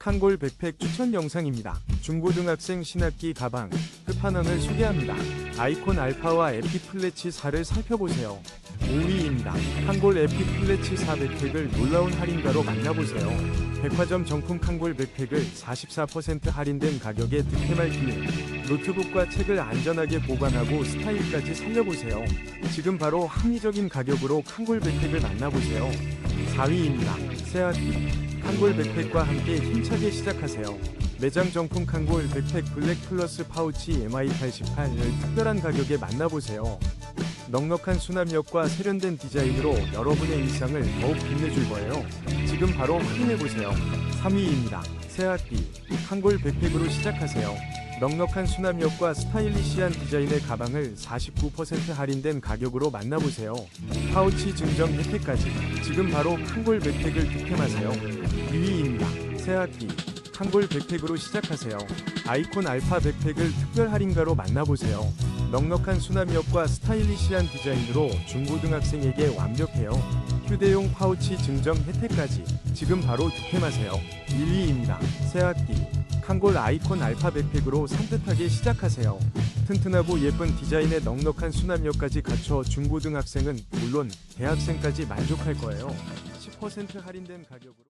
칸골 백팩 추천 영상입니다. 중고등학생 신학기 가방 끝판왕을 소개합니다. 아이콘 알파와 에피플래치 4를 살펴보세요. 5위입니다. 칸골 에피플래치 4 백팩을 놀라운 할인가로 만나보세요. 백화점 정품 칸골 백팩을 44% 할인된 가격에 득템할 기회. 노트북과 책을 안전하게 보관하고 스타일까지 살려보세요. 지금 바로 합리적인 가격으로 칸골 백팩을 만나보세요. 4위입니다. 새학기 칸골 백팩과 함께 힘차게 시작하세요. 매장 정품 칸골 백팩 블랙 플러스 파우치 MI88을 특별한 가격에 만나보세요. 넉넉한 수납력과 세련된 디자인으로 여러분의 일상을 더욱 빛내줄 거예요. 지금 바로 확인해보세요. 3위입니다. 새 학기 칸골 백팩으로 시작하세요. 넉넉한 수납력과 스타일리시한 디자인의 가방을 49% 할인된 가격으로 만나보세요. 파우치 증정 혜택까지 지금 바로 칸골 백팩을 득템하세요. 2위입니다. 새학기 칸골 백팩으로 시작하세요. 아이콘 알파 백팩을 특별 할인가로 만나보세요. 넉넉한 수납력과 스타일리시한 디자인으로 중고등학생에게 완벽해요. 휴대용 파우치 증정 혜택까지 지금 바로 득템하세요. 1위입니다. 새학기 칸골 아이콘 알파 백팩으로 산뜻하게 시작하세요. 튼튼하고 예쁜 디자인에 넉넉한 수납력까지 갖춰 중고등학생은 물론 대학생까지 만족할 거예요. 10% 할인된 가격으로